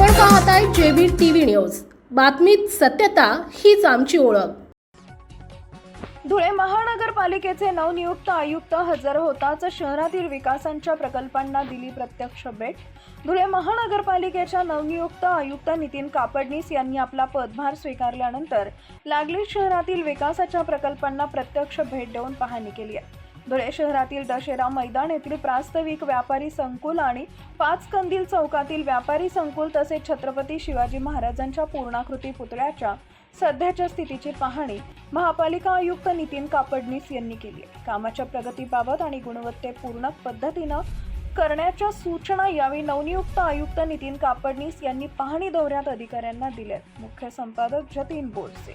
पाहताय JB TV news. बातमीत सत्यता हीच आमची ओळख. धुळे महानगरपालिकेचे नवनियुक्त आयुक्त हजर होताच शहरातील विकासांच्या प्रकल्पांना दिली प्रत्यक्ष भेट. धुळे महानगरपालिकेच्या नवनियुक्त आयुक्त नितीन कापडणीस यांनी आपला पदभार स्वीकारल्यानंतर लागलीच शहरातील विकासाच्या प्रकल्पांना प्रत्यक्ष भेट देऊन पाहणी केली आहे. धुळे शहरातील दशेरा मैदान येथील प्रास्ताविक व्यापारी संकुल आणि पाच कंदील चौकातील व्यापारी संकुल तसेच छत्रपती शिवाजी महाराजांच्या पूर्णाकृती पुतळ्याच्या सध्याच्या स्थितीची पाहणी महापालिका आयुक्त नितीन कापडणीस यांनी केली आहे. कामाच्या प्रगतीबाबत आणि गुणवत्तेपूर्ण पद्धतीनं करण्याच्या सूचना यावेळी नवनियुक्त आयुक्त नितीन कापडणीस यांनी पाहणी दौऱ्यात अधिकाऱ्यांना दिल्या मुख्य संपादक जतीन बोरसे